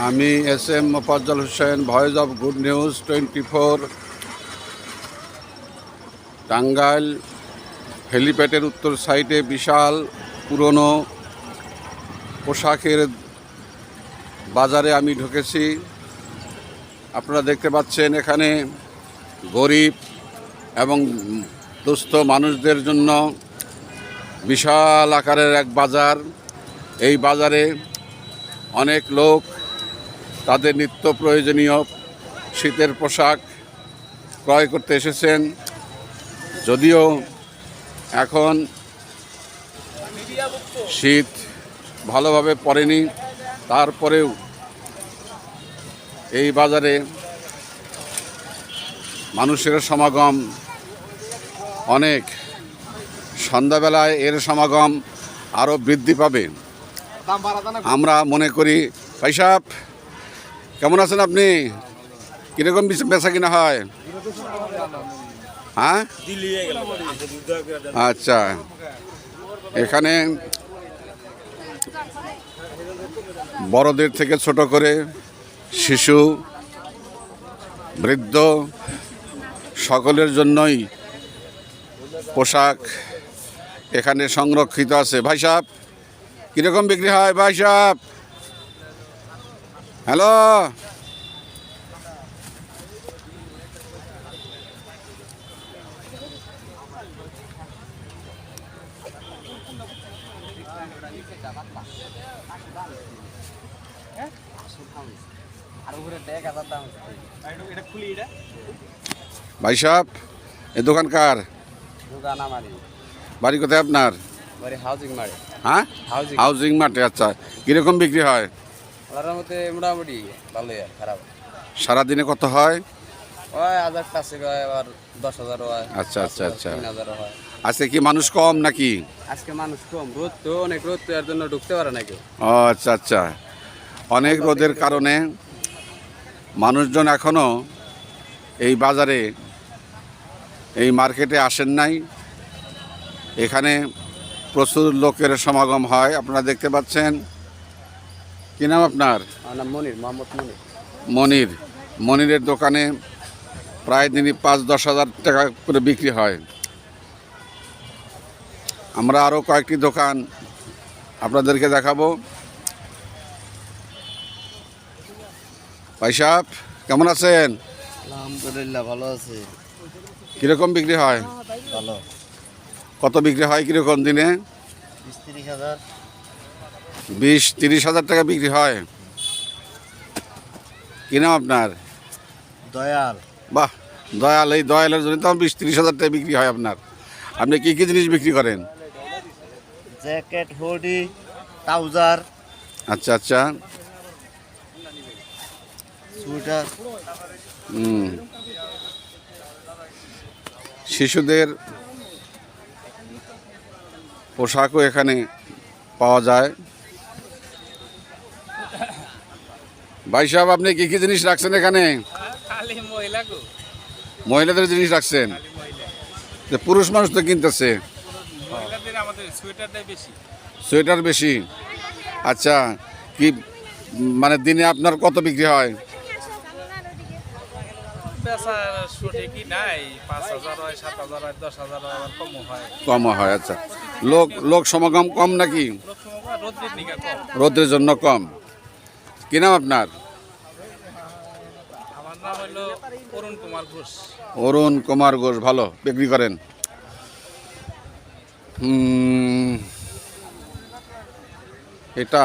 আমি S M Mofazzal Hossain, voice of good news twenty four. Tangail হেলিপ্যাডের উত্তর সাইডে বিশাল পুরনো পোশাকের বাজারে আমি ঢুকেছি। আপনারা দেখতে পাচ্ছেন এখানে গরিব এবং দুস্থ মানুষদের জন্য বিশাল আকারের এক বাজার। এই বাজারে অনেক লোক তাদের নিত্য প্রয়োজনীয় শীতের পোশাক ক্রয় করতে এসেছেন। যদিও এখন শীত ভালোভাবে পড়েনি, তারপরেও এই বাজারে মানুষের সমাগম অনেক। সন্ধ্যাবেলায় এর সমাগম আরও বৃদ্ধি পাবে। আমরা মনে করি সাহেব কেমন আছেন আপনি? কীরকম বেচা- কিনা হয়? হ্যাঁ? আচ্ছা। এখানে বড়দের থেকে ছোট করে শিশু, বৃদ্ধ সকলের জন্যই পোশাক এখানে সংরক্ষিত আছে। ভাই সাহেব, কীরকম বিক্রি হয়? ভাই সাহেব! হ্যালো? ভাই সাহেব এ দোকান কার? দোকান আমারই। বাড়ি কোথায় আপনার? বাড়ি হাউজিং মারে হ্যাঁ? হাউজিং। হাউজিং মাঠে আচ্ছা। কীরকম বিক্রি হয়? মধ্যে মোটামুটি ভালোই আর খারাপ। সারাদিনে কত হয়? হাজার কাছে হয় আবার দশ হাজার হয় আচ্ছা, আচ্ছা, আচ্ছা। তিন হাজার হয়। আজকে কি মানুষ কম নাকি? আজকে মানুষ কম রোদ তো অনেক রোদ তো এর জন্য ঢুকতে পারে না কেউ। ও আচ্ছা আচ্ছা। অনেক রোদের কারণে মানুষজন এখনও এই বাজারে এই মার্কেটে আসেন নাই। এখানে প্রচুর লোকের সমাগম হয় আপনারা দেখতে পাচ্ছেন। কি নাম আপনার? নাম মনির মোহাম্মদ মনির। মনির। মনিরের দোকানে প্রায় দিনই পাঁচ দশ হাজার টাকা করে বিক্রি হয়। আমরা আরও কয়েকটি দোকান আপনাদেরকে দেখাবো। ভাই সাহেব কেমন আছেন? আলহামদুলিল্লাহ ভালো আছে। কীরকম বিক্রি হয়? ভালো। কত বিক্রি হয় কীরকম দিনে? তিরিশ হাজার। বিশ তিরিশ হাজার টাকা বিক্রি হয়। কি নাম আপনার? দয়াল। বাহ দয়াল এই দয়ালের জন্য তো বিশ তিরিশ হাজার টাকা বিক্রি হয় আপনার। আপনি কী কী জিনিস বিক্রি করেন? Jacket hoodie trouser. আচ্ছা আচ্ছা। সুইটার। হুম। শিশুদের পোশাকও এখানে পাওয়া যায়। ভাই সাহেব আপনি কি কি জিনিস রাখছেন এখানে? মহিলাদের জিনিস রাখছেন? যে পুরুষ মানুষ তো কিনতেছে। সোয়েটার বেশি। আচ্ছা কি মানে দিনে আপনার কত বিক্রি হয়? কম হয় আচ্ছা। লোক লোক সমাগম কম নাকি? রোদ্রের রোদের জন্য কম। কি নাম আপনার? অরুণ কুমার ঘোষ। অরুণ কুমার ঘোষ, ভালো, বিক্রি করেন। এটা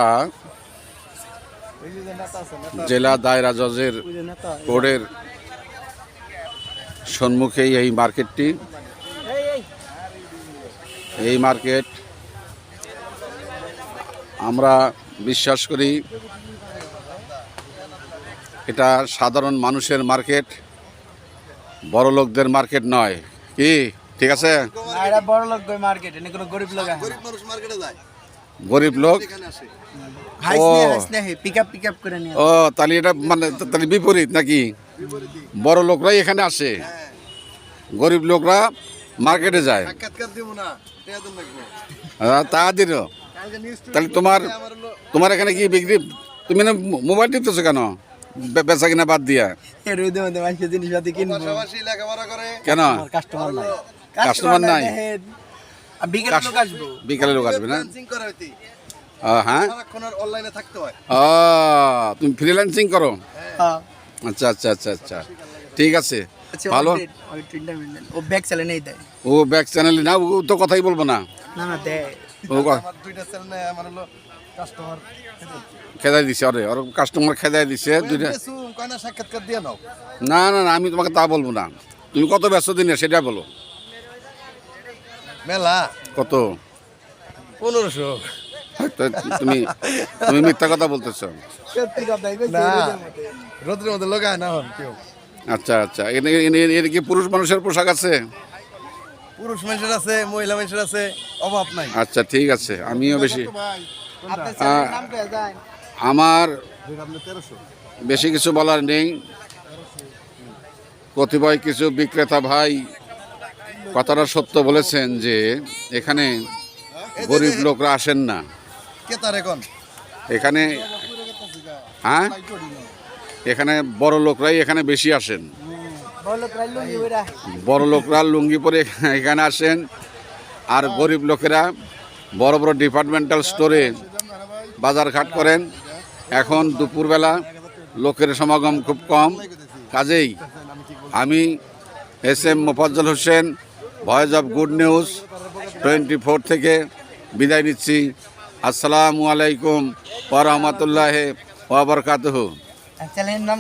জেলা দায়রা জজের বোর্ডের সম্মুখেই এই মার্কেটটি। এই মার্কেট, আমরা বিশ্বাস করি এটা সাধারণ মানুষের মার্কেট বড় লোকদের মার্কেট নয়। কি? ঠিক আছে? এটা বড় লোক মার্কেট এনে কোনো গরিব লোক গরিব লোক? হাইস ও। তাহলে এটা মানে তাহলে বিপরীত নাকি? বড় লোকরাই এখানে আসে। গরিব লোকরা মার্কেটে যায়। সাক্ষাৎকার দিব না টেয়া দিন লাগবে আহ, তা দিল। তাহলে তোমার তোমার এখানে কি বিক্রি তুমি না মোবাইল টিপতেছো কেন? বেচা কিনা বাদ দিয়া? মধ্যে মানুষের জিনিসপাতি কিনবো। কেন? কাস্টমার নাই। Customer নাই? বিকেলে লোক আসব। বিকালে লোক আসবে না? ফ্রিল্যান্সিং করে হইতি। ও, হ্যাঁ? অনলাইনে থাকতে হয়। ও তুমি ফ্রিল্যান্সিং করো? হ্যাঁ। আচ্ছা আচ্ছা আচ্ছা আচ্ছা। ঠিক আছে। আচ্ছা, ভালো। ও নেই দেয়। ও ব্যাক চ্যানেলে না ও তো কথাই বলব না। না না দেয়। ও দুইটা চ্যানেল আমার হলো কাস্টমার খেদাই দিছে। ওর কাস্টমার খেদাই দিছে দুইটা সাক্ষাৎকার দিয়ে নাও। না না না আমি তোমাকে তা বলব না। তুমি কত ব্যস্ত দিনে সেটা বলো। মেলা। কত? পনেরোশো। তুমি তুমি মিথ্যা কথা বলতেছো। রোদ্রের মধ্যে লোকায় না হন কেউ। আচ্ছা আচ্ছা এনে এনে এর কি পুরুষ মানুষের পোশাক আছে? পুরুষ মানুষের আছে মহিলা মানুষের আছে অভাব নাই। আচ্ছা ঠিক আছে আমিও বেশি আমার বেশি কিছু বলার নেই। কতিপয় কিছু বিক্রেতা ভাই কথাটা সত্য বলেছেন যে এখানে গরিব লোকরা আসেন না। কে তার এখন। এখানে হ্যাঁ? এখানে বড় লোকরাই এখানে বেশি আসেন। বড় লোকরা লুঙ্গি পরে। এখানে- এখানে আসেন। আর গরিব লোকেরা বড় বড় ডিপার্টমেন্টাল স্টোরে বাজারঘাট করেন। এখন দুপুরবেলা লোকের সমাগম খুব কম। কাজেই আমি S M Mofazzal Hossain, voice of good news, twenty four থেকে বিদায় নিচ্ছি। আসসালামু আলাইকুম ওরহমতুল্লাহ চ্যানেলের নাম